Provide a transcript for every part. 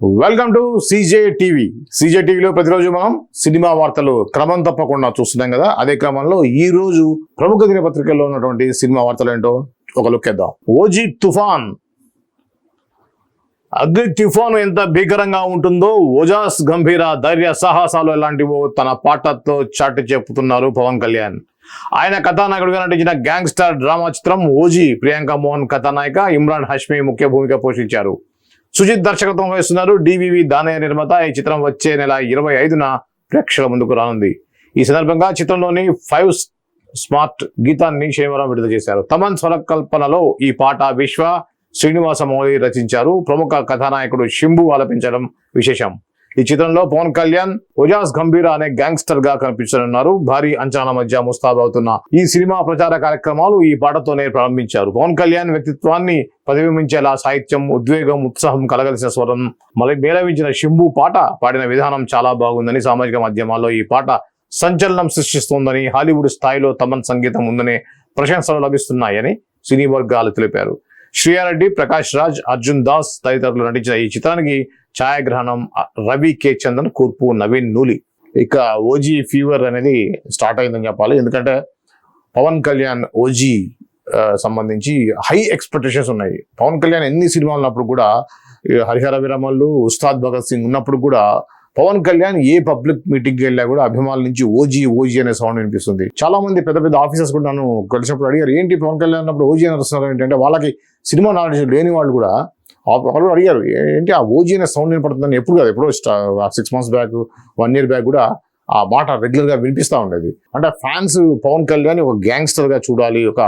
Welcome to CJ TV CJ టీవీలో ప్రతిరోజు మనం సినిమా వార్తలు క్రమం తప్పకుండా చూస్తున్నాం కదా. అదే క్రమంలో ఈ రోజు ప్రముఖ దినపత్రికల్లో ఉన్నటువంటి సినిమా వార్తలు ఏంటో ఒక లుక్ వేద్దాం. ఓజీ తుఫాన్. అగ్ని తుఫాను ఎంత భీకరంగా ఉంటుందో ఓజాస్ గంభీర ధైర్య సాహసాలు ఎలాంటివో తన పాటతో చాటి చెప్పుతున్నారు పవన్ కళ్యాణ్. ఆయన కథానాయకుడిగా నటించిన గ్యాంగ్స్టర్ డ్రామా చిత్రం ఓజీ. ప్రియాంక మోహన్ కథానాయిక ఇమ్రాన్ హష్మి ముఖ్య భూమిక పోషించారు. సుజిత్ దర్శకత్వం వహిస్తున్నారు. డివివి దానయ్య నిర్మాత. ఈ చిత్రం వచ్చే నెల ఇరవై ఐదున ప్రేక్షకుల ముందుకు రానుంది. ఈ సందర్భంగా చిత్రంలోని ఫైవ్ స్మార్ట్ గీతాన్ని శనివారం విడుదల చేశారు. తమన్ స్వరకల్పనలో ఈ పాట విశ్వ శ్రీనివాస మౌళి రచించారు. ప్రముఖ కథానాయకుడు శింభు ఆలపించడం విశేషం. ఈ చిత్రంలో పవన్ కళ్యాణ్ ఒజాస్ గంభీర అనే గ్యాంగ్స్టర్గా కనిపించనున్నారు. భారీ అంచనా మధ్య ముస్తాబవుతున్న ఈ సినిమా ప్రచార కార్యక్రమాలు ఈ పాటతోనే ప్రారంభించారు. పవన్ కళ్యాణ్ వ్యక్తిత్వాన్ని ప్రతిబింబించేలా సాహిత్యం ఉద్వేగం ఉత్సాహం కలగలిసిన స్వరం మళ్ళీ మేళవించిన శింభు పాట పాడిన విధానం చాలా బాగుందని సామాజిక మాధ్యమాల్లో ఈ పాట సంచలనం సృష్టిస్తోందని హాలీవుడ్ స్థాయిలో తమన్ సంగీతం ఉందనే ప్రశంసలు లభిస్తున్నాయని సినీ వర్గాలు తెలిపారు. శ్రీయారెడ్డి ప్రకాష్ రాజ్ అర్జున్ దాస్ తదితరులు నటించిన ఈ చిత్రానికి ఛాయాగ్రహణం రవి కే. చందన్ కూర్పు నవీన్ నూలి. ఇక ఓజీ ఫీవర్ అనేది స్టార్ట్ అయిందని చెప్పాలి. ఎందుకంటే పవన్ కళ్యాణ్ ఓజీ సంబంధించి హై ఎక్స్పెక్టేషన్స్ ఉన్నాయి. పవన్ కళ్యాణ్ ఎన్ని సినిమాలు ఉన్నప్పుడు కూడా హరిహర విరమల్లు ఉస్తాద్ భగత్ సింగ్ ఉన్నప్పుడు కూడా పవన్ కళ్యాణ్ ఏ పబ్లిక్ మీటింగ్కి వెళ్ళా కూడా అభిమానుల నుంచి ఓజీ ఓజీ అనే సౌండ్ వినిపిస్తుంది. చాలా మంది పెద్ద పెద్ద ఆఫీసర్స్ కూడా నన్ను కలిసినప్పుడు అడిగారు ఏంటి పవన్ కళ్యాణ్ అన్నప్పుడు ఓజీ అని వస్తున్నారు ఏంటంటే వాళ్ళకి సినిమా నాలెడ్జ్ లేని వాళ్ళు కూడా వాళ్ళు అడిగారు ఏంటి ఆ ఓజీ అనే సౌండ్ వినపడుతుందని ఎప్పుడు కాదు ఎప్పుడో six months back one year back కూడా ఆ మాట రెగ్యులర్గా వినిపిస్తూ వినిపిస్తా ఉండేది. అంటే ఫ్యాన్స్ పవన్ కళ్యాణ్ ఒక గ్యాంగ్స్టర్గా చూడాలి ఒక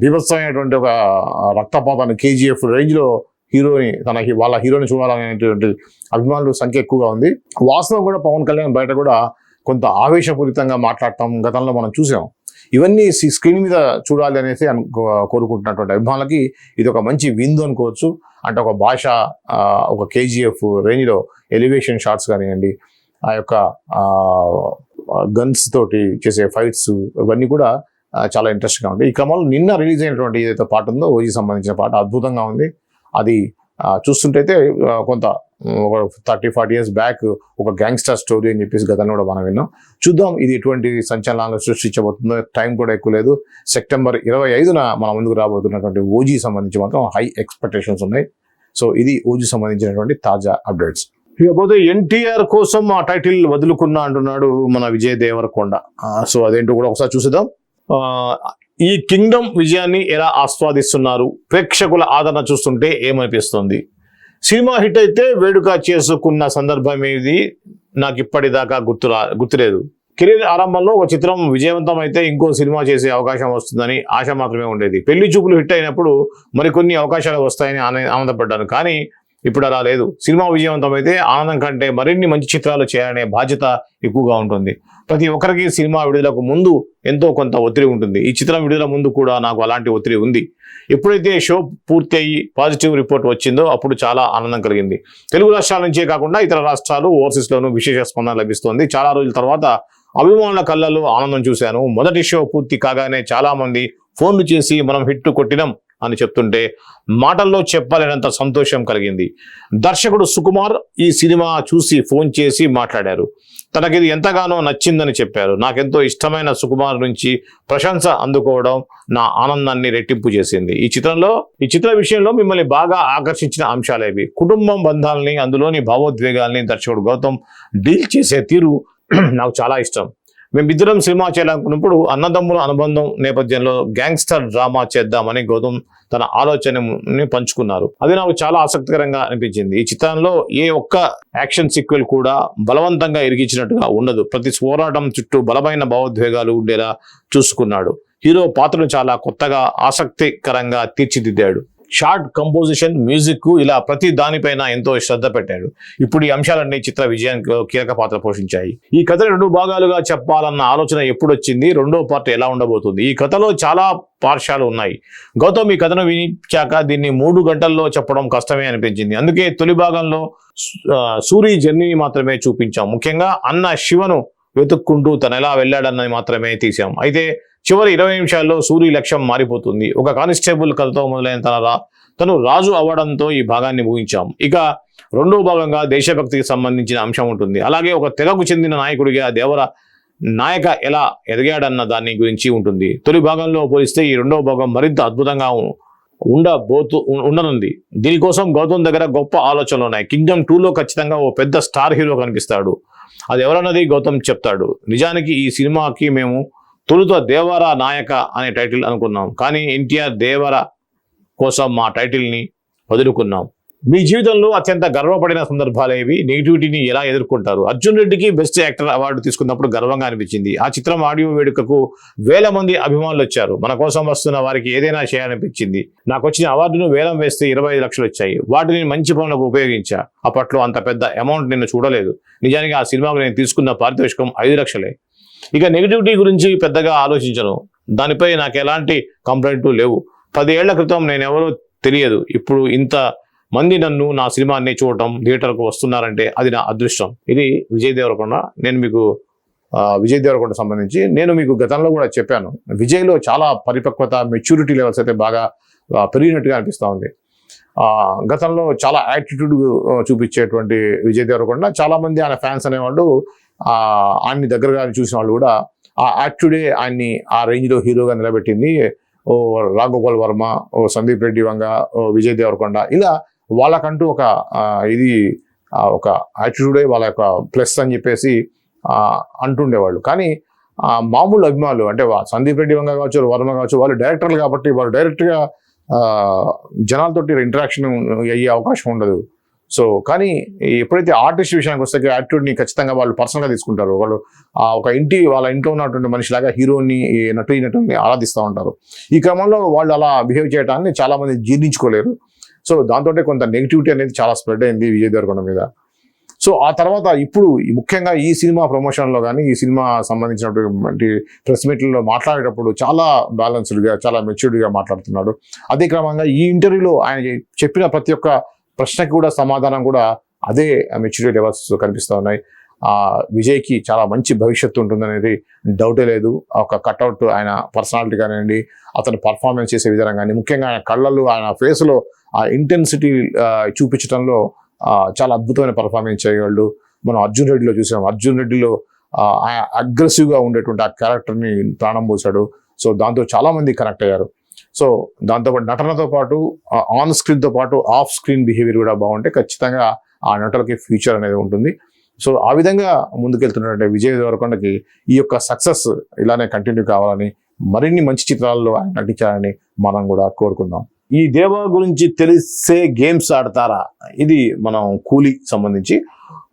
బీభత్సమైనటువంటి ఒక రక్తపాతాన్ని కేజీఎఫ్ రేంజ్లో హీరోని తన వాళ్ళ హీరోని చూడాలనేటువంటి అభిమానుల సంఖ్య ఎక్కువగా ఉంది. వాస్తవం కూడా పవన్ కళ్యాణ్ బయట కూడా కొంత ఆవేశపూరితంగా మాట్లాడటం గతంలో మనం చూసాం. ఇవన్నీ సి- స్క్రీన్ మీద చూడాలి అనేసి కోరుకుంటున్నటువంటి అభిమానులకి ఇది ఒక మంచి విందు అనుకోవచ్చు. అంటే ఒక భాష ఒక కేజీఎఫ్ రేంజ్లో ఎలివేషన్ షాట్స్ కానివ్వండి ఆ యొక్క గన్స్ తోటి చేసే ఫైట్స్ ఇవన్నీ కూడా చాలా ఇంట్రెస్ట్గా ఉంటాయి. ఈ క్రమంలో నిన్న రిలీజ్ అయినటువంటి ఏదైతే పాట ఉందో ఓజీ సంబంధించిన పాట అద్భుతంగా ఉంది. అది చూస్తుంటే చూస్తుంటైతే కొంత ఒక థర్టీ ఫార్టీ ఇయర్స్ బ్యాక్ ఒక గ్యాంగ్స్టర్ స్టోరీ అని చెప్పేసి గతంలో కూడా మనం విన్నాం. చూద్దాం ఇది ఎటువంటి సంచలనాలను సృష్టించబోతుందో. టైం కూడా ఎక్కువ లేదు. సెప్టెంబర్ ఇరవై ఐదున మన ముందుకు రాబోతున్నటువంటి ఓజీ సంబంధించి మాత్రం హై ఎక్స్పెక్టేషన్స్ ఉన్నాయి. సో ఇది ఓజీ సంబంధించినటువంటి తాజా అప్డేట్స్. ఇకపోతే ఎన్టీఆర్ కోసం ఆ టైటిల్ వదులుకున్నా అంటున్నాడు మన విజయ్ దేవరకొండ. సో అదేంటో కూడా ఒకసారి చూసేద్దాం. ఈ కింగ్డమ్ విజయాన్ని ఎలా ఆస్వాదిస్తున్నారు? ప్రేక్షకుల ఆదరణ చూస్తుంటే ఏమనిపిస్తుంది? సినిమా హిట్ అయితే వేడుక చేసుకున్న సందర్భం ఇది నాకు ఇప్పటిదాకా గుర్తురా గుర్తులేదు. కెరీర్ ఆరంభంలో ఒక చిత్రం విజయవంతం అయితే ఇంకో సినిమా చేసే అవకాశం వస్తుందని ఆశ మాత్రమే ఉండేది. పెళ్ళి చూపులు హిట్ అయినప్పుడు మరికొన్ని అవకాశాలు వస్తాయని ఆనందపడ్డాను. కానీ ఇప్పుడు అలా లేదు. సినిమా విజయవంతం అయితే ఆనందం కంటే మరిన్ని మంచి చిత్రాలు చేయాలనే బాధ్యత ఎక్కువగా ఉంటుంది. ప్రతి ఒక్కరికి సినిమా విడుదలకు ముందు ఎంతో కొంత ఒత్తిడి ఉంటుంది. ఈ చిత్రం విడుదల ముందు కూడా నాకు అలాంటి ఒత్తిడి ఉంది. ఎప్పుడైతే షో పూర్తి అయ్యి పాజిటివ్ రిపోర్ట్ వచ్చిందో అప్పుడు చాలా ఆనందం కలిగింది. తెలుగు రాష్ట్రాల నుంచే కాకుండా ఇతర రాష్ట్రాలు ఓవర్సీస్లోనూ విశేష స్పందన లభిస్తోంది. చాలా రోజుల తర్వాత అభిమానుల కళ్ళల్లో ఆనందం చూశాను. మొదటి షో పూర్తి కాగానే చాలామంది ఫోన్లు చేసి మనం హిట్ కొట్టినాం అని చెప్తుంటే మాటల్లో చెప్పలేనంత సంతోషం కలిగింది. దర్శకుడు సుకుమార్ ఈ సినిమా చూసి ఫోన్ చేసి మాట్లాడారు. తనకిది ఎంతగానో నచ్చిందని చెప్పారు. నాకెంతో ఇష్టమైన సుకుమార్ నుంచి ప్రశంస అందుకోవడం నా ఆనందాన్ని రెట్టింపు చేసింది. ఈ చిత్రంలో ఈ చిత్ర విషయంలో మిమ్మల్ని బాగా ఆకర్షించిన అంశాలేవి కుటుంబం బంధాలని అందులోని భావోద్వేగాల్ని దర్శకుడు గౌతమ్ డీల్ చేసే తీరు నాకు చాలా ఇష్టం. మేమిద్దరం సినిమా చేయాలనుకున్నప్పుడు అన్నదమ్ముల అనుబంధం నేపథ్యంలో గ్యాంగ్స్టర్ డ్రామా చేద్దామని గౌతమ్ తన ఆలోచనని పంచుకున్నారు. అది నాకు చాలా ఆసక్తికరంగా అనిపించింది. ఈ చిత్రంలో ఏ ఒక్క యాక్షన్ సీక్వెల్ కూడా బలవంతంగా ఇరిగించినట్టుగా ఉండదు. ప్రతి పోరాటం చుట్టూ బలమైన భావోద్వేగాలు ఉండేలా చూసుకున్నాడు. హీరో పాత్రను చాలా కొత్తగా ఆసక్తికరంగా తీర్చిదిద్దాడు. షార్ట్ కంపోజిషన్ మ్యూజిక్ ఇలా ప్రతి దానిపైన ఎంతో శ్రద్ధ పెట్టాడు. ఇప్పుడు ఈ అంశాలన్నీ చిత్ర విజయానికి కీలక పాత్ర పోషించాయి. ఈ కథ రెండు భాగాలుగా చెప్పాలన్న ఆలోచన ఎప్పుడు వచ్చింది రెండో పార్ట్ ఎలా ఉండబోతుంది? ఈ కథలో చాలా పార్శాలు ఉన్నాయి. గౌతమ్ ఈ కథను వినిచాక దీన్ని మూడు గంటల్లో చెప్పడం కష్టమే అనిపించింది. అందుకే తొలి భాగంలో సూరి జర్నీని మాత్రమే చూపించాం. ముఖ్యంగా అన్న శివను వెతుక్కుంటూ తను ఎలా వెళ్ళాడన్నది మాత్రమే తీసాం అయితే చివరి ఇరవై నిమిషాల్లో సూరి లక్ష్యం మారిపోతుంది. ఒక కానిస్టేబుల్ కథతో మొదలైన తన తను రాజు అవ్వడంతో ఈ భాగాన్ని ముగించాం. ఇక రెండో భాగంగా దేశభక్తికి సంబంధించిన అంశం ఉంటుంది. అలాగే ఒక తెగకు చెందిన నాయకుడిగా దేవర నాయక ఎలా ఎదిగాడన్న దాని గురించి ఉంటుంది. తొలి భాగంలో పోలిస్తే ఈ రెండవ భాగం మరింత అద్భుతంగా ఉండబోతు ఉండనుంది. దీనికోసం గౌతమ్ దగ్గర గొప్ప ఆలోచనలు ఉన్నాయి. కింగ్డమ్ టూలో ఖచ్చితంగా ఓ పెద్ద స్టార్ హీరో కనిపిస్తాడు. అది ఎవరన్నది గౌతమ్ చెప్తాడు. నిజానికి ఈ సినిమాకి మేము తొలుత దేవర నాయక అనే టైటిల్ అనుకున్నాం. కానీ ఎన్టీఆర్ దేవర కోసం మా టైటిల్ని వదులుకున్నాం. మీ జీవితంలో అత్యంత గర్వపడిన సందర్భాలు ఏవి? నెగిటివిటీని ఎలా ఎదుర్కొంటారు? అర్జున్ రెడ్డికి బెస్ట్ యాక్టర్ అవార్డు తీసుకున్నప్పుడు గర్వంగా అనిపించింది. ఆ చిత్రం ఆడియో వేడుకకు వేల మంది అభిమానులు వచ్చారు. మన కోసం వస్తున్న వారికి ఏదైనా చేయాలనిపించింది. నాకు వచ్చిన అవార్డును వేలం వేస్తే ఇరవై ఐదు లక్షలు వచ్చాయి. వాటిని మంచి పనులకు ఉపయోగించా. అప్పట్లో అంత పెద్ద అమౌంట్ నేను చూడలేదు. నిజానికి ఆ సినిమాకు నేను తీసుకున్న పారితోషికం ఐదు లక్షలే. ఇక నెగిటివిటీ గురించి పెద్దగా ఆలోచించను. దానిపై నాకు ఎలాంటి కంప్లైంట్లు లేవు. పదేళ్ళ క్రితం నేను ఎవరో తెలియదు. ఇప్పుడు ఇంత మంది నన్ను నా సినిమాని చూడటం థియేటర్కు వస్తున్నారంటే అది నా అదృష్టం. ఇది విజయ్ దేవరకొండ. నేను మీకు విజయ్ దేవరకొండ సంబంధించి నేను మీకు గతంలో కూడా చెప్పాను. విజయ్లో చాలా పరిపక్వత మెచ్యూరిటీ లెవెల్స్ అయితే బాగా పెరిగినట్టుగా అనిపిస్తూ ఉంది. గతంలో చాలా యాటిట్యూడ్ చూపించేటువంటి విజయ్ దేవరకొండ. చాలా మంది ఆయన ఫ్యాన్స్ అనేవాళ్ళు ఆయన్ని దగ్గరగా చూసిన వాళ్ళు కూడా ఆ యాటిట్యూడే ఆయన్ని ఆ రేంజ్లో హీరోగా నిలబెట్టింది. ఓ రాఘగోపాల్ వర్మ ఓ సందీప్ రెడ్డి వంగ ఓ విజయ్ దేవరకొండ. ఇలా వాళ్ళకంటూ ఒక ఇది ఒక యాటిట్యూడే వాళ్ళ యొక్క ప్లస్ అని చెప్పేసి అంటుండేవాళ్ళు. కానీ మామూలు అభిమానులు అంటే వా- సందీప్ రెడ్డి వంగ కావచ్చు వర్మ కావచ్చు వాళ్ళు డైరెక్టర్లు కాబట్టి వాళ్ళు డైరెక్ట్గా జనాలతోటి ఇంటరాక్షన్ అయ్యే అవకాశం ఉండదు. సో కానీ ఎప్పుడైతే ఆర్టిస్ట్ విషయానికి వస్తే యాటిట్యూడ్ని ఖచ్చితంగా వాళ్ళు పర్సనల్గా తీసుకుంటారు. వాళ్ళు ఒక ఇంటి వాళ్ళ ఇంట్లో ఉన్నటువంటి మనిషిలాగా హీరోని ఈ నటు నటుని ఆరాధిస్తూ ఉంటారు. ఈ క్రమంలో వాళ్ళు అలా బిహేవ్ చేయడాన్ని చాలామంది జీర్ణించుకోలేరు. సో దాంతో కొంత నెగిటివిటీ అనేది చాలా స్ప్రెడ్ అయింది విజయ్ దేవరకొండ మీద. సో ఆ తర్వాత ఇప్పుడు ముఖ్యంగా ఈ సినిమా ప్రమోషన్లో కానీ ఈ సినిమా సంబంధించినటువంటి ప్రెస్ మీట్లలో మాట్లాడేటప్పుడు చాలా బ్యాలెన్స్డ్గా చాలా మెచ్యూర్డ్గా మాట్లాడుతున్నాడు. అదే క్రమంగా ఈ ఇంటర్వ్యూలో ఆయన చెప్పిన ప్రతి ఒక్క ప్రశ్నకి కూడా సమాధానం కూడా అదే మెచ్యూరిటీ లెవెల్స్ కనిపిస్తూ ఉన్నాయి. విజయ్కి చాలా మంచి భవిష్యత్తు ఉంటుందనేది డౌటే లేదు. ఒక కట్అవుట్ ఆయన పర్సనాలిటీ కానివ్వండి అతను పర్ఫార్మెన్స్ చేసే విధానం కానీ ముఖ్యంగా ఆయన కళ్ళల్లో ఆయన ఫేస్లో ఆ ఇంటెన్సిటీ చూపించడంలో చాలా అద్భుతమైన పర్ఫార్మెన్స్ చేయగలడు. మనం అర్జున్ రెడ్డిలో చూసాం. అర్జున్ రెడ్డిలో అగ్రెసివ్గా ఉండేటువంటి ఆ క్యారెక్టర్ని ప్రాణం పోశాడు. సో దాంతో చాలామంది కనెక్ట్ అయ్యారు. సో దాంతోపాటు నటనతో పాటు ఆన్ స్క్రీన్తో పాటు ఆఫ్ స్క్రీన్ బిహేవియర్ కూడా బాగుంటే ఖచ్చితంగా ఆ నటులకి ఫ్యూచర్ అనేది ఉంటుంది. సో ఆ విధంగా ముందుకెళ్తున్నటువంటి విజయ్ దేవరకొండకి ఈ యొక్క సక్సెస్ ఇలానే కంటిన్యూ కావాలని మరిన్ని మంచి చిత్రాల్లో ఆయన నటించాలని మనం కూడా కోరుకుందాం. ఈ దేవ గురించి తెలిసే గేమ్స్ ఆడతారా? ఇది మనం కూలీ సంబంధించి.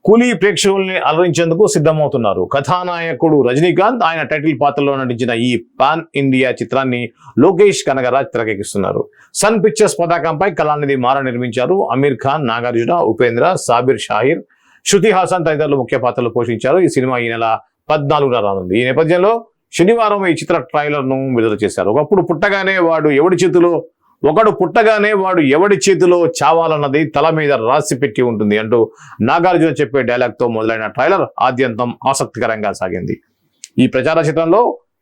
కూలీ ప్రేక్షకుల్ని అలరించేందుకు సిద్ధమవుతున్నారు. కథానాయకుడు రజనీకాంత్ ఆయన టైటిల్ పాత్రలో నటించిన ఈ పాన్ ఇండియా చిత్రాన్ని లోకేష్ కనగరాజ్ తెరకెక్కిస్తున్నారు. సన్ పిక్చర్స్ పతాకంపై కళానిధి మార నిర్మించారు. అమీర్ ఖాన్ నాగార్జున ఉపేంద్ర సాబిర్ షాహిర్ శృతి హాసన్ తదితరులు ముఖ్య పాత్రలు పోషించారు. ఈ సినిమా ఈ నెల పద్నాలుగున రానుంది. ఈ నేపథ్యంలో శనివారం ఈ చిత్ర ట్రైలర్ను విడుదల చేశారు. ఒకప్పుడు పుట్టగానే వాడు ఎవడి చేతిలో ఒకడు పుట్టగానే వాడు ఎవడి చేతిలో చావాలన్నది తల మీద రాసి పెట్టి ఉంటుంది అంటూ నాగార్జున చెప్పే డైలాగ్తో మొదలైన ట్రైలర్ ఆద్యంతం ఆసక్తికరంగా సాగింది. ఈ ప్రచార చిత్రంలో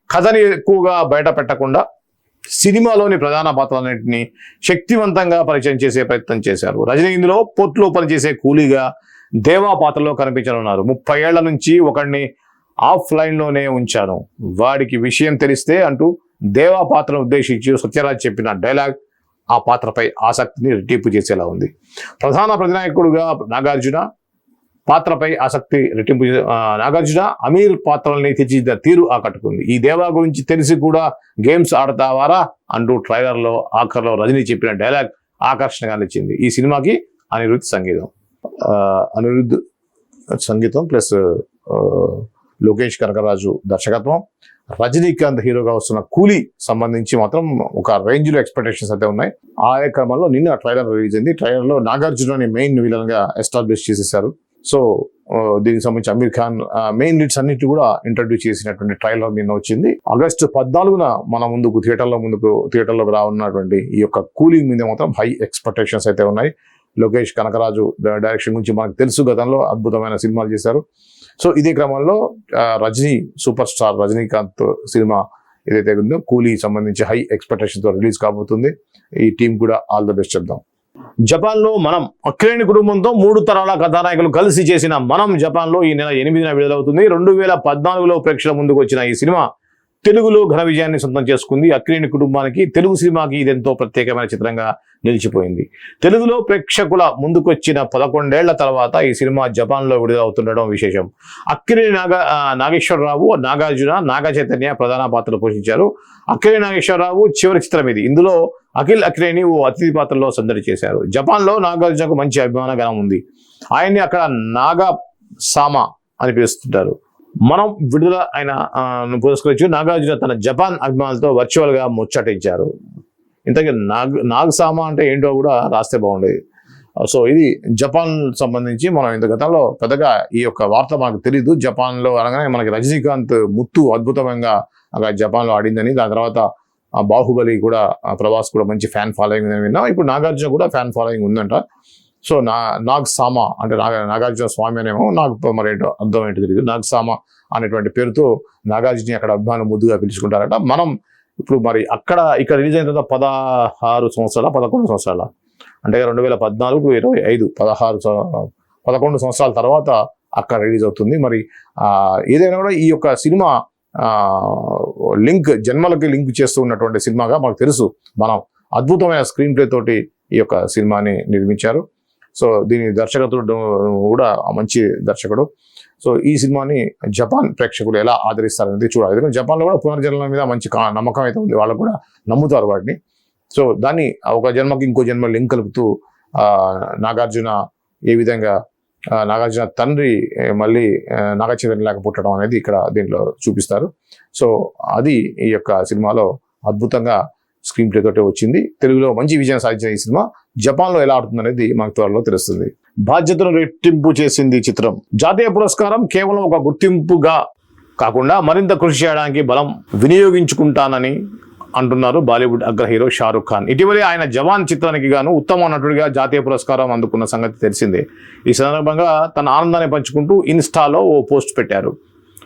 కథని ఎక్కువగా బయట పెట్టకుండా సినిమాలోని ప్రధాన పాత్రలన్నింటినీ శక్తివంతంగా పరిచయం చేసే ప్రయత్నం చేశారు. రజనీ ఇందులో పోర్ట్లో పనిచేసే కూలీగా దేవా పాత్రలో కనిపించనున్నారు. ముప్పై ఏళ్ళ నుంచి ఒకడిని ఆఫ్లైన్లోనే ఉంచాను. వాడికి విషయం తెలిస్తే అంటూ దేవా పాత్రను ఉద్దేశించి సత్యరాజ్ చెప్పిన డైలాగ్ ఆ పాత్రపై ఆసక్తిని రెట్టింపు చేసేలా ఉంది. ప్రధాన ప్రతినాయకుడుగా నాగార్జున పాత్రపై ఆసక్తి రెట్టింపు నాగార్జున అమీర్ పాత్రల్ని తెచ్చిన తీరు ఆకట్టుకుంది. ఈ దేవా గురించి తెలిసి కూడా గేమ్స్ ఆడతావారా అంటూ ట్రైలర్లో ఆఖర్లో రజనీ చెప్పిన డైలాగ్ ఆకర్షణగా నిలిచింది ఈ సినిమాకి అనిరుద్ధ్ సంగీతం. అనిరుద్ధ్ సంగీతం ప్లస్ లోకేష్ కనకరాజు దర్శకత్వం. రజనీకాంత్ హీరోగా వస్తున్న కూలీ సంబంధించి మాత్రం ఒక రేంజ్లో ఎక్స్పెక్టేషన్స్ అయితే ఉన్నాయి. ఆ క్రమంలో నిన్న ట్రైలర్ రిలీజ్ అయింది. ట్రైలర్లో నాగార్జునని మెయిన్ విలన్గా ఎస్టాబ్లిష్ చేసేసారు. సో దీనికి సంబంధించి అమీర్ ఖాన్ మెయిన్ లీడ్స్ అన్నిటి కూడా ఇంట్రడ్యూస్ చేసినటువంటి ట్రైలర్ నిన్న వచ్చింది. ఆగస్టు పద్నాలుగున మన ముందుకు థియేటర్లో ముందుకు థియేటర్లోకి రానున్నటువంటి ఈ యొక్క కూలింగ్ మీద మాత్రం హై ఎక్స్పెక్టేషన్స్ అయితే ఉన్నాయి. లోకేష్ కనకరాజు డైరెక్షన్ గురించి మనకు తెలుసు గతంలో అద్భుతమైన సినిమాలు చేశారు. సో ఇదే క్రమంలో Rajini super star Rajinikanth cinema ఏదైతే ఉందో కూలీ సంబంధించి హై ఎక్స్పెక్టేషన్తో రిలీజ్ కాబోతుంది. ఈ టీం కూడా ఆల్ ద బెస్ట్ చెప్దాం. జపాన్లో మనం అక్రేణి కుటుంబంతో మూడు తరాల కథానాయకులు కలిసి చేసిన మనం జపాన్లో ఈ నెల ఎనిమిదిన విడుదలవుతుంది. రెండు వేల పద్నాలుగులో ప్రేక్షకుల ముందుకు వచ్చిన ఈ సినిమా తెలుగులో ఘన విజయాన్ని సొంతం చేసుకుంది. అక్రేణి కుటుంబానికి తెలుగు సినిమాకి ఇదెంతో ప్రత్యేకమైన చిత్రంగా నిలిచిపోయింది. తెలుగులో ప్రేక్షకుల ముందుకొచ్చిన పదకొండేళ్ళ తర్వాత ఈ సినిమా జపాన్లో విడుదలవుతుండడం విశేషం. అక్కినేని నాగ నాగేశ్వరరావు నాగార్జున నాగ చైతన్య ప్రధాన పాత్రలు పోషించారు. అక్కినేని నాగేశ్వరరావు చివరి చిత్రం ఇది. ఇందులో అఖిల్ అక్రేని ఓ అతిథి పాత్రలో సందడి చేశారు. జపాన్లో నాగార్జునకు మంచి అభిమాన గణం ఉంది. ఆయన్ని అక్కడ నాగా సామా అని పిలుస్తుంటారు. మనం విడుదల అయిన పురస్కరించు నాగార్జున తన జపాన్ అభిమానులతో వర్చువల్గా ముచ్చటించారు. ఇంతకీ నాగ్ నాగసామా అంటే ఏంటో కూడా రాస్తే బాగుండేది. సో ఇది జపాన్ సంబంధించి మనం ఇంత గతంలో పెద్దగా ఈ యొక్క వార్త మనకు తెలియదు జపాన్లో అనగానే మనకి రజనీకాంత్ ముత్తు అద్భుతంగా అక్కడ జపాన్లో ఆడిందని దాని తర్వాత బాహుబలి కూడా ప్రభాస్ కూడా మంచి ఫ్యాన్ ఫాలోయింగ్ ఉందని విన్నాం. ఇప్పుడు నాగార్జున కూడా ఫ్యాన్ ఫాలోయింగ్ ఉందంట. సో నా నాగ్ సామా అంటే నాగ నాగార్జున స్వామి అనేమో నాకు మరి ఏంటో అర్థం ఏంటో తెలియదు నాగ్ సామా అనేటువంటి పేరుతో నాగార్జుని అక్కడ అభిమానం ముద్దుగా పిలుచుకుంటారట. మనం ఇప్పుడు మరి అక్కడ ఇక్కడ రిలీజ్ అయిన తర్వాత పదహారు సంవత్సరాల? పదకొండు సంవత్సరాల? అంటే రెండు వేల పద్నాలుగు ఇరవై ఐదు పదహారు పదకొండు సంవత్సరాల తర్వాత అక్కడ రిలీజ్ అవుతుంది. మరి ఏదైనా కూడా ఈ యొక్క సినిమా లింక్ జన్మలకి లింక్ చేస్తూ ఉన్నటువంటి సినిమాగా మాకు తెలుసు. మనం అద్భుతమైన స్క్రీన్ ప్లే తోటి ఈ యొక్క సినిమాని నిర్మించారు. సో దీని దర్శకత్వం కూడా మంచి దర్శకుడు. సో ఈ సినిమాని జపాన్ ప్రేక్షకులు ఎలా ఆదరిస్తారనేది చూడాలి. ఎందుకంటే జపాన్లో కూడా పునర్జన్మల మీద మంచి నమ్మకం అయితే ఉంది. వాళ్ళు కూడా నమ్ముతారు వాటిని. సో దాన్ని ఒక జన్మకి ఇంకో జన్మ లింక్ కలుపుతూ నాగార్జున ఏ విధంగా నాగార్జున తండ్రి మళ్ళీ నాగచైతన్య లేక పుట్టడం అనేది ఇక్కడ దీంట్లో చూపిస్తారు. సో అది ఈ యొక్క సినిమాలో అద్భుతంగా స్క్రీన్ ప్లే తోటే వచ్చింది. తెలుగులో మంచి విజయం సాధించిన ఈ సినిమా జపాన్లో ఎలా ఆడుతుంది అనేది మనకు త్వరలో తెలుస్తుంది. బాధ్యతను రెట్టింపు చేసింది ఈ చిత్రం. జాతీయ పురస్కారం కేవలం ఒక గుర్తింపుగా కాకుండా మరింత కృషి చేయడానికి బలం వినియోగించుకుంటానని అంటున్నారు బాలీవుడ్ అగ్ర హీరో షారుఖ్ ఖాన్. ఇటీవలే ఆయన జవాన్ చిత్రానికి గాను ఉత్తమ నటుడిగా జాతీయ పురస్కారం అందుకున్న సంగతి తెలిసిందే. ఈ సందర్భంగా తన ఆనందాన్ని పంచుకుంటూ ఇన్స్టాలో ఓ పోస్ట్ పెట్టారు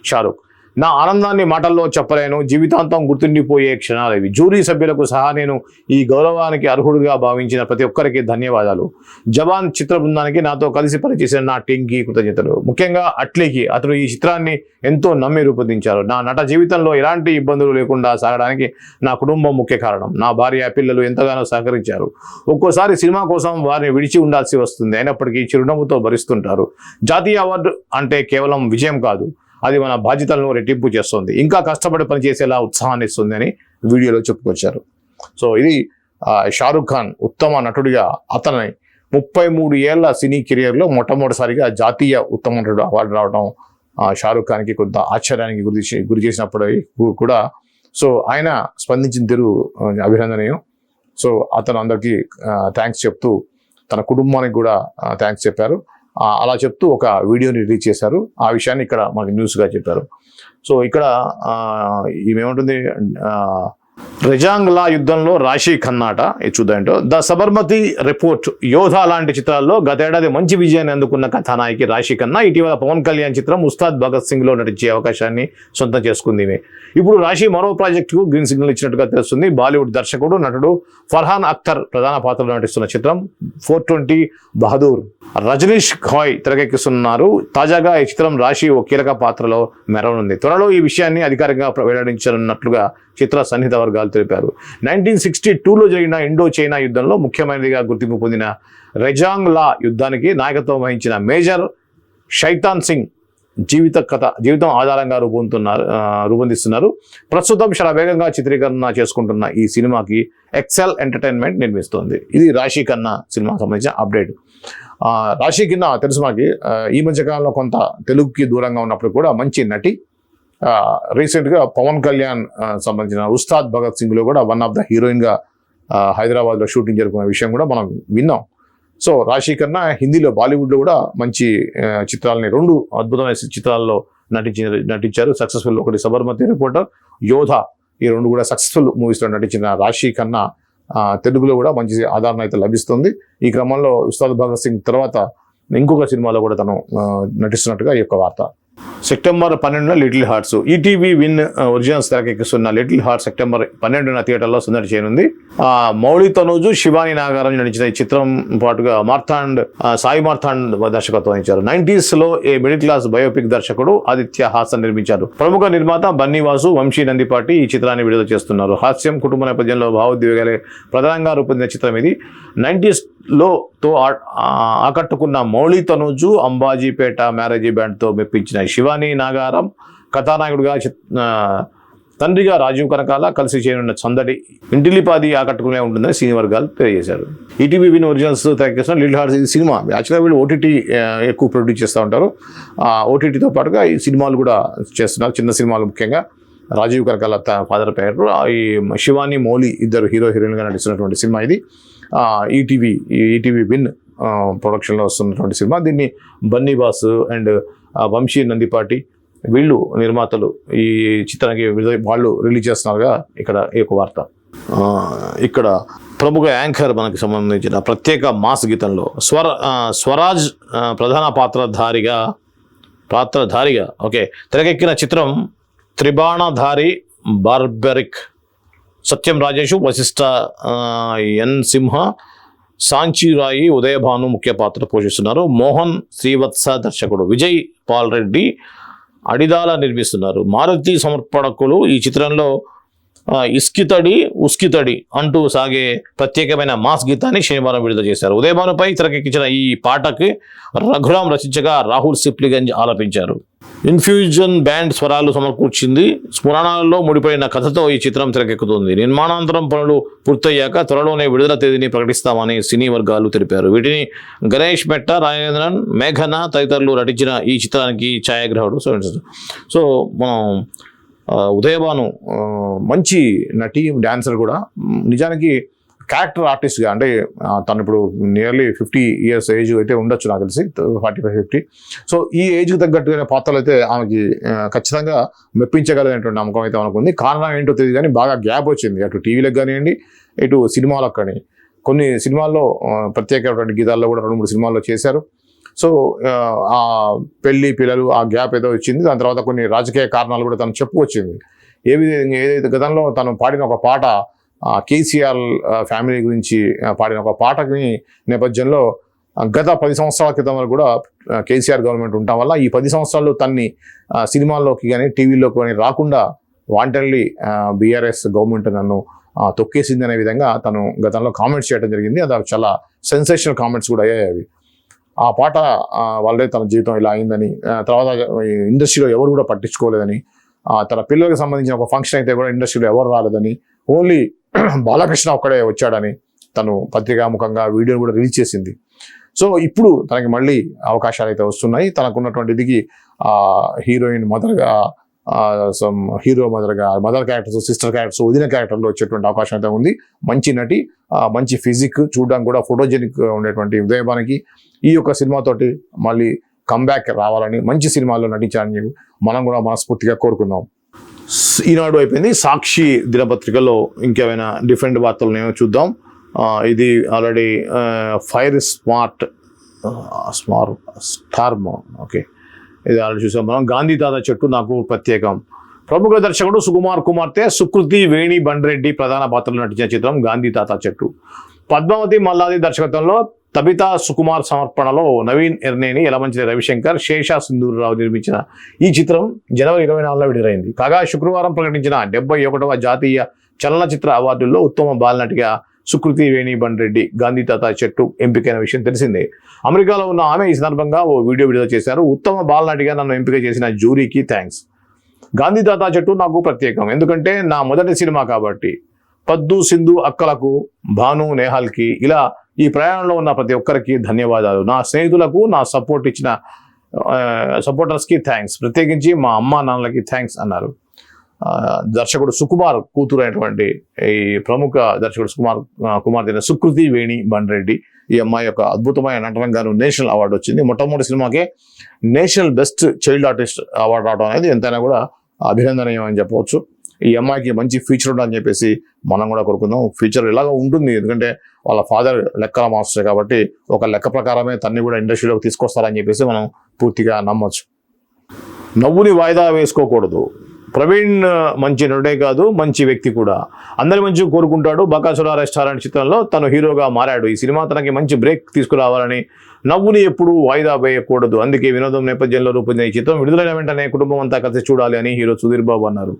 షారుఖ్. నా ఆనందాన్ని మాటల్లో చెప్పలేను జీవితాంతం గుర్తుండిపోయే క్షణాలు ఇవి. జూరీ సభ్యులకు సహా నేను ఈ గౌరవానికి అర్హుడిగా భావించిన ప్రతి ఒక్కరికి ధన్యవాదాలు. జవాన్ చిత్ర బృందానికి నాతో కలిసి పనిచేసిన నా టీంకి కృతజ్ఞతలు. ముఖ్యంగా అట్లీకి అతను ఈ చిత్రాన్ని ఎంతో నమ్మి రూపొందించారు. నా నట జీవితంలో ఎలాంటి ఇబ్బందులు లేకుండా సాగడానికి నా కుటుంబం ముఖ్య కారణం. నా భార్య పిల్లలు ఎంతగానో సహకరించారు. ఒక్కోసారి సినిమా కోసం వారిని విడిచి ఉండాల్సి వస్తుంది. అయినప్పటికీ చిరునవ్వుతో భరిస్తుంటారు. జాతీయ అవార్డు అంటే కేవలం విజయం కాదు. అది మన బాధ్యతలను రెట్టింపు చేస్తుంది. ఇంకా కష్టపడి పనిచేసేలా ఉత్సాహాన్ని ఇస్తుంది అని వీడియోలో చెప్పుకొచ్చారు. సో ఇది షారుఖ్ ఖాన్ ఉత్తమ నటుడిగా అతని ముప్పై మూడు ఏళ్ళ సినీ కెరియర్లో మొట్టమొదటిసారిగా జాతీయ ఉత్తమ నటుడు అవార్డు రావడం షారుఖ్ ఖాన్కి కొంత ఆశ్చర్యానికి గురి గురి చేసినప్పుడు కూడా. సో ఆయన స్పందించిన తీరు అభినందనీయం. సో అతను అందరికీ థ్యాంక్స్ చెప్తూ తన కుటుంబానికి కూడా థ్యాంక్స్ చెప్పారు. అలా చెప్తూ ఒక వీడియోని రిలీజ్ చేశారు. ఆ విషయాన్ని ఇక్కడ మనకి న్యూస్గా చెప్పారు. సో ఇక్కడ ఆ, ఈమెమంటుంది రెజాంగ్లా యుద్ధంలో రాశి ఖన్నాట ఇది చూద్దాంటో ద సబర్మతి రిపోర్ట్. యోధ లాంటి చిత్రాల్లో గతేడాది మంచి విజయాన్ని అందుకున్న కథానాయకి రాశి ఖన్నా ఇటీవల పవన్ కళ్యాణ్ చిత్రం ఉస్తాద్ భగత్ సింగ్లో నటించే అవకాశాన్ని సొంతం చేసుకుంది. ఇప్పుడు రాశి మరో ప్రాజెక్టుకు గ్రీన్ సిగ్నల్ ఇచ్చినట్టుగా తెలుస్తుంది. బాలీవుడ్ దర్శకుడు నటుడు ఫర్హాన్ అఖ్తర్ ప్రధాన పాత్రలో నటిస్తున్న చిత్రం ఫోర్ ట్వంటీ బహదూర్. రజనీష్ ఖాయ్ తెరకెక్కిస్తున్నారు తాజాగా ఈ చిత్రం రాశి ఓ కీలక పాత్రలో మెరవనుంది. త్వరలో ఈ విషయాన్ని అధికారికంగా వెల్లడించనున్నట్లుగా చిత్ర సన్నిహిత వర్గాలు తెలిపారు. నైన్టీన్ సిక్స్టీ టూలో జరిగిన ఇండో చైనా యుద్ధంలో ముఖ్యమైనదిగా గుర్తింపు పొందిన రెజాంగ్ లా యుద్ధానికి నాయకత్వం వహించిన మేజర్ షైతాన్ సింగ్ జీవిత కథ జీవితం ఆధారంగా రూపొందుతున్నారు రూపొందిస్తున్నారు. ప్రస్తుతం చాలా వేగంగా చిత్రీకరణ చేసుకుంటున్న ఈ సినిమాకి ఎక్సెల్ ఎంటర్టైన్మెంట్ నిర్మిస్తోంది. ఇది రాశి ఖన్నా సినిమాకి సంబంధించిన అప్డేట్. రాశి కింద తెలుసు మనకి ఈ మధ్య కాలంలో కొంత తెలుగుకి దూరంగా ఉన్నప్పుడు కూడా మంచి నటి రీసెంట్గా పవన్ కళ్యాణ్ సంబంధించిన ఉస్తాద్ భగత్ సింగ్లో కూడా వన్ ఆఫ్ ద హీరోయిన్గా హైదరాబాద్లో షూటింగ్ జరుపుకున్న విషయం కూడా మనం విన్నాం. సో రాశి కన్నా హిందీలో బాలీవుడ్లో కూడా మంచి చిత్రాలని రెండు అద్భుతమైన చిత్రాల్లో నటించి నటించారు. సక్సెస్ఫుల్ ఒకటి సబర్మతి రిపోర్టర్ యోధ ఈ రెండు కూడా సక్సెస్ఫుల్ మూవీస్లో నటించిన రాశి కన్నా తెలుగులో కూడా మంచి ఆదరణ అయితే లభిస్తుంది. ఈ క్రమంలో ఉస్తాద్ భగత్ సింగ్ తర్వాత ఇంకొక సినిమాలో కూడా తను నటిస్తున్నట్టుగా ఈ యొక్క వార్త. సెప్టెంబర్ పన్నెండున little hearts. ETV Win originals తెరకెక్కిస్తున్న little heart September పన్నెండున థియేటర్లో సందడి చేయనుంది. ఆ, మౌళి తనూజు శివాని నాగారం నడిచిన ఈ చిత్రం పాటుగా మార్తాండ్ సాయి మార్తాండ్ దర్శకత్వం వహించారు నైన్టీస్లో ఏ మిడిల్ క్లాస్ బయోపిక్ దర్శకుడు ఆదిత్య హాసన్ నిర్మించారు. ప్రముఖ నిర్మాత బన్నీవాసు వంశీ నందిపాటి ఈ చిత్రాన్ని విడుదల చేస్తున్నారు. హాస్యం కుటుంబ నేపథ్యంలో భావోద్వేగాలే ప్రధానంగా రూపొందిన చిత్రం ఇది. నైన్టీస్లో తో ఆకట్టుకున్న మౌళి తనూజు అంబాజీపేట మ్యారేజీ బ్యాండ్తో మెప్పించిన శివాని నాగారం కథానాయకుడిగా తండ్రిగా రాజీవ్ కనకాల కలిసి చేయనున్న సందడి ఇంటిలిపాది ఆకట్టుకునే ఉంటుందని సినీ వర్గాలు తెలియజేశారు. ఈటీవీ విన్ ఒరిజినల్స్ తెరకేసిన లిటిల్ హార్ట్స్ ఇది సినిమా. యాక్చువల్గా వీళ్ళు ఓటీటీ ఎక్కువ ప్రొడ్యూస్ చేస్తూ ఉంటారు. ఓటీటీతో పాటుగా ఈ సినిమాలు కూడా చేస్తున్నారు చిన్న సినిమాలు ముఖ్యంగా. రాజీవ్ కనకాల ఫాదర్ పేరు ఈ శివాని మౌలి ఇద్దరు హీరో హీరోయిన్గా నటిస్తున్నటువంటి సినిమా ఇది. ఈటీవీ ఈటీవీ విన్ ప్రొడక్షన్లో వస్తున్నటువంటి సినిమా. దీన్ని బన్నీ బాస్ అండ్ వంశీ నందిపాటి వీళ్ళు నిర్మాతలు ఈ చిత్రానికి వాళ్ళు రిలీజ్ చేస్తున్నారుగా ఇక్కడ ఈ యొక్క వార్త. ఇక్కడ ప్రముఖ యాంకర్ మనకు సంబంధించిన ప్రత్యేక మాస్ గీతంలో స్వర స్వరాజ్ ప్రధాన పాత్రధారిగా పాత్రధారిగా ఓకే తెరకెక్కిన చిత్రం త్రిబాణధారి బార్బెరిక్. సత్యం రాజేషు వశిష్ఠ ఎన్ సింహ సాంచిరాయి ఉదయభాను ముఖ్య పాత్ర పోషిస్తున్నారు. మోహన్ శ్రీవత్స దర్శకుడు విజయ్ పాల్ రెడ్డి అడిదాల నిర్మిస్తున్నారు. మారుతి సమర్పణకులు ఈ చిత్రంలో ఇస్కితడి ఉస్కితడి అంటూ సాగే ప్రత్యేకమైన మాస్ గీతాన్ని శనివారం విడుదల చేశారు. ఉదయభానుపై తెరకెక్కించిన ఈ పాటకి రఘురాం రచించగా రాహుల్ సిప్లిగంజ్ ఆలపించారు. ఇన్ఫ్యూజన్ బ్యాండ్ స్వరాలు సమకూర్చింది. పురాణాలలో ముడిపడిన కథతో ఈ చిత్రం తెరకెక్కుతుంది. నిర్మాణాంతరం పనులు పూర్తయ్యాక త్వరలోనే విడుదల తేదీని ప్రకటిస్తామని సినీ వర్గాలు తెలిపారు. వీటిని గణేష్ మెట్ట రాజేంద్రన్ మేఘన తదితరులు నటించిన ఈ చిత్రానికి ఛాయాగ్రహుడు. సో మనం ఉదయభాను మంచి నటి డాన్సర్ కూడా. నిజానికి క్యారెక్టర్ ఆర్టిస్ట్గా అంటే తను ఇప్పుడు నియర్లీ ఫిఫ్టీ ఇయర్స్ ఏజ్ అయితే ఉండొచ్చు నాకు తెలిసి ఫార్టీ ఫైవ్ ఫిఫ్టీ. సో ఈ ఏజ్కి తగ్గట్టుగా పాత్రలు అయితే ఆమెకి ఖచ్చితంగా మెప్పించగలిగినటువంటి నమ్మకం అయితే మనకు ఉంది. కారణం ఏంటో తెలియదు కానీ బాగా గ్యాప్ వచ్చింది. అటు టీవీలకు కానివ్వండి ఇటు సినిమాలకు కానీ కొన్ని సినిమాల్లో ప్రత్యేకమైనటువంటి గీతాల్లో కూడా రెండు మూడు సినిమాల్లో చేశారు. సో ఆ, పెళ్ళి పిల్లలు ఆ గ్యాప్ ఏదో వచ్చింది దాని తర్వాత కొన్ని రాజకీయ కారణాలు కూడా తను చెప్పుకొచ్చింది ఏ విధంగా ఏదైతే గతంలో తను పాడిన ఒక పాట కేసీఆర్ ఫ్యామిలీ గురించి పాడిన ఒక పాటకి నేపథ్యంలో గత పది సంవత్సరాల క్రితం వరకు కూడా కేసీఆర్ గవర్నమెంట్ ఉండటం వల్ల ఈ పది సంవత్సరాలు తన్ని సినిమాల్లోకి కానీ టీవీలోకి కానీ రాకుండా వాంటెడ్లీ బీఆర్ఎస్ గవర్నమెంట్ నన్ను తొక్కేసింది అనే విధంగా తను గతంలో కామెంట్స్ చేయడం జరిగింది. అది చాలా సెన్సేషనల్ కామెంట్స్ కూడా అయ్యాయి అవి. ఆ పాట వాళ్ళే తన జీవితం ఇలా అయిందని తర్వాత ఇండస్ట్రీలో ఎవరు కూడా పట్టించుకోలేదని తన పిల్లలకు సంబంధించిన ఒక ఫంక్షన్ అయితే కూడా ఇండస్ట్రీలో ఎవరు రాలేదని ఓన్లీ బాలకృష్ణ ఒక్కడే వచ్చాడని తను పత్రికాముఖంగా వీడియోని కూడా రిలీజ్ చేసింది. సో ఇప్పుడు తనకి మళ్ళీ అవకాశాలు అయితే వస్తున్నాయి. తనకున్నటువంటి ఇదికి హీరోయిన్ మదర్గా హీరో మదర్గా మదర్ క్యారెక్టర్స్ సిస్టర్ క్యారెక్టర్స్ వదిన క్యారెక్టర్లో వచ్చేటువంటి అవకాశం అయితే ఉంది. మంచి నటి మంచి ఫిజిక్ చూడడానికి కూడా ఫోటోజెనిక్ ఉండేటువంటి ఉదయభానికి ఈ యొక్క సినిమాతోటి మళ్ళీ కంబ్యాక్ రావాలని మంచి సినిమాల్లో నటించాలని మనం కూడా మనస్ఫూర్తిగా కోరుకుందాం. ఈనాడు అయిపోయింది. సాక్షి దినపత్రికలో ఇంకేమైనా డిఫరెంట్ వార్తలు చూద్దాం. ఇది already fire smart smart storm okay ఇది ఆల్రెడీ చూసాం మనం. గాంధీ తాత చెట్టు నాకు ప్రత్యేకం. ప్రముఖ దర్శకుడు సుకుమార్ కుమార్తె సుకృతి వేణి బండ్రెడ్డి ప్రధాన పాత్రలు నటించిన చిత్రం గాంధీ తాత చెట్టు. పద్మావతి మల్లాది దర్శకత్వంలో తబితా సుకుమార్ సమర్పణలో నవీన్ ఎర్నేని యలమంచిలి రవిశంకర్ శేషా సింధూరరావు నిర్మించిన ఈ చిత్రం జనవరి ఇరవై నాలుగులో విడుదలైంది. కాగా శుక్రవారం ప్రకటించిన డెబ్బై ఒకటవ జాతీయ చలనచిత్ర అవార్డుల్లో ఉత్తమ బాలనటిగా సుకృతి వేణి రెడ్డి గాంధీ తాత చెట్టు ఎంపికైన విషయం తెలిసిందే. అమెరికాలో ఉన్న ఆమె ఈ సందర్భంగా ఓ వీడియో విడుదల చేశారు. ఉత్తమ బాలనటిగా నన్ను ఎంపిక చేసిన జూరీకి థ్యాంక్స్ గాంధీ తాత చెట్టు నాకు ప్రత్యేకం. ఎందుకంటే నా మొదటి సినిమా కాబట్టి. పద్దు సింధు అక్కలకు భాను నేహాల్కి ఇలా ఈ ప్రయాణంలో ఉన్న ప్రతి ఒక్కరికి ధన్యవాదాలు. నా స్నేహితులకు నా సపోర్ట్ ఇచ్చిన సపోర్టర్స్కి థ్యాంక్స్ ప్రత్యేకించి మా అమ్మా నాన్నలకి థ్యాంక్స్ అన్నారు. దర్శకుడు సుకుమార్ కూతురు అయినటువంటి ఈ ప్రముఖ దర్శకుడు సుకుమార్ ఆ, కుమార్తె సుకృతి వేణి బండ్రెడ్డి ఈ అమ్మాయి యొక్క అద్భుతమైన నటనకు నేషనల్ అవార్డు వచ్చింది. మొట్టమొదటి సినిమాకే national best child artist award రావడం అనేది ఎంతైనా కూడా అభినందనీయం అని చెప్పవచ్చు. ఈ అమ్మాయికి మంచి ఫ్యూచర్ ఉందని చెప్పేసి మనం కూడా కోరుకుందాం. ఫ్యూచర్ ఇలాగ ఉంటుంది. ఎందుకంటే వాళ్ళ ఫాదర్ లెక్కల మాస్టర్ కాబట్టి ఒక లెక్క ప్రకారమే తన్ని కూడా ఇండస్ట్రీలోకి తీసుకొస్తారని చెప్పేసి మనం పూర్తిగా నమ్మొచ్చు. నవ్వుని వాయిదా వేసుకోకూడదు. ప్రవీణ్ మంచి నటుడే కాదు మంచి వ్యక్తి కూడా. అందరి మంచి కోరుకుంటాడు. బకాసుర రెస్టారెంట్ చిత్రంలో తను హీరోగా మారాడు. ఈ సినిమా తనకి మంచి బ్రేక్ తీసుకురావాలని నవ్వుని ఎప్పుడూ వాయిదా వేయకూడదు. అందుకే వినోదం నేపథ్యంలో రూపొందిన ఈ చిత్రం విడుదలైన వెంటనే కుటుంబం అంతా కలిసి చూడాలి అని హీరో సుధీర్ బాబు అన్నారు.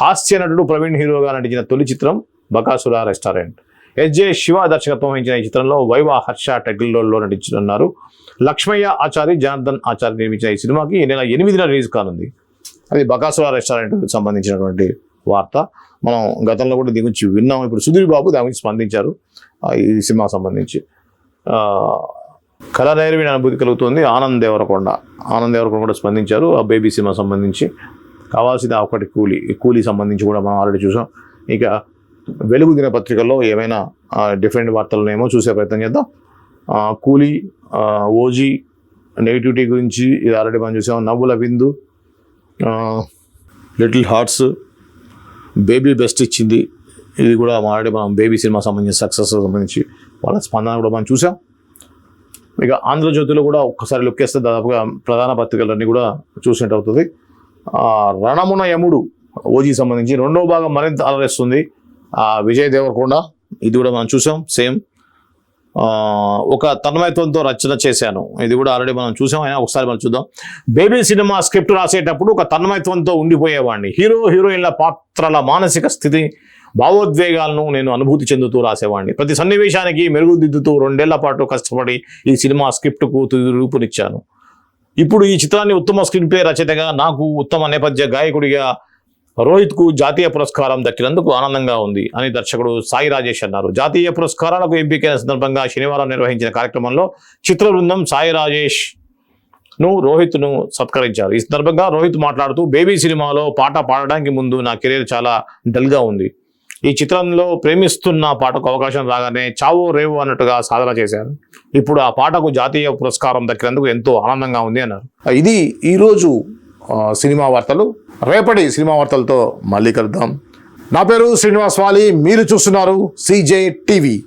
హాస్య నటుడు ప్రవీణ్ హీరోగా నటించిన తొలి చిత్రం బకాసుర రెస్టారెంట్. ఎస్జే శివ దర్శకత్వం వహించిన ఈ చిత్రంలో వైవా హర్ష టైటిల్ నటించనున్నారు. లక్ష్మయ్య ఆచారి జనార్దన్ ఆచారి నిర్మించిన ఈ సినిమాకి ఈ నెల ఎనిమిదిన రిలీజ్ కానుంది. అది బకాసుర రెస్టారెంట్కి సంబంధించినటువంటి వార్త. మనం గతంలో కూడా దీని గురించి విన్నాం. ఇప్పుడు సుధీర్ బాబు దాని గురించి స్పందించారు. ఈ సినిమా సంబంధించి. ఆ, కళ అనుభూతి కలుగుతుంది. ఆనంద్ దేవరకొండ. ఆనంద్ దేవరకొండ కూడా స్పందించారు. ఆ బేబీ సినిమా సంబంధించి. కావాల్సింది ఒకటి కూలీ. కూలీ సంబంధించి కూడా మనం ఆల్రెడీ చూసాం. ఇక వెలుగు దినపత్రికల్లో ఏమైనా డిఫరెంట్ వార్తలనేమో చూసే ప్రయత్నం చేద్దాం. కూలీ ఓజీ నెగిటివిటీ గురించి ఇది ఆల్రెడీ మనం చూసాం. నవ్వుల విందు లిటిల్ హార్ట్స్ బేబీ బెస్ట్ ఇచ్చింది. ఇది కూడా ఆల్రెడీ మనం బేబీ సినిమా సంబంధించి సక్సెస్ సంబంధించి వాళ్ళ స్పందన కూడా మనం చూసాం. ఇక ఆంధ్రజ్యోతిలో కూడా ఒక్కసారి లుక్ వేస్తే దాదాపుగా ప్రధాన పత్రికలన్నీ కూడా చూసినట్టు అవుతుంది. రణమున యముడు ఓజీ సంబంధించి రెండో భాగం మరింత అలరిస్తుంది. ఆ, విజయ్ దేవరకొండ ఇది కూడా మనం చూసాం సేమ్ ఒక తన్మయత్వంతో రచన చేశాను. ఇది కూడా ఆల్రెడీ మనం చూసాం. అయినా ఒకసారి మనం చూద్దాం. బేబీ సినిమా స్క్రిప్ట్ రాసేటప్పుడు ఒక తన్మయత్వంతో ఉండిపోయేవాడిని. హీరో హీరోయిన్ల పాత్రల మానసిక స్థితి భావోద్వేగాలను నేను అనుభూతి చెందుతూ రాసేవాడిని. ప్రతి సన్నివేశానికి మెరుగుదిద్దుతూ రెండేళ్ళ పాటు కష్టపడి ఈ సినిమా స్క్రిప్ట్కు తుది రూపునిచ్చాను ఇప్పుడు ఈ చిత్రాన్ని ఉత్తమ స్క్రీన్ ప్లే రచయితగా నాకు ఉత్తమ నేపథ్య గాయకుడిగా రోహిత్కు జాతీయ పురస్కారం దక్కినందుకు ఆనందంగా ఉంది అని దర్శకుడు సాయి రాజేష్ అన్నారు. జాతీయ పురస్కారాలకు ఎంపికైన సందర్భంగా శనివారం నిర్వహించిన కార్యక్రమంలో చిత్ర బృందం సాయి రాజేష్ను సత్కరించారు. ఈ సందర్భంగా రోహిత్ మాట్లాడుతూ బేబీ సినిమాలో పాట పాడడానికి ముందు నా కెరీర్ చాలా డల్గా ఉంది. ఈ చిత్రంలో ప్రేమిస్తున్న పాటకు అవకాశం రాగానే చావో రేవు అన్నట్టుగా సాధన చేశారు. ఇప్పుడు ఆ పాటకు జాతీయ పురస్కారం దక్కినందుకు ఎంతో ఆనందంగా ఉంది అన్నారు. ఇది ఈరోజు సినిమా వార్తలు. రేపటి సినిమా వార్తలతో మళ్ళీ కలుద్దాం. నా పేరు శ్రీనివాస్ వాలి. మీరు చూస్తున్నారు సిజే టీవీ.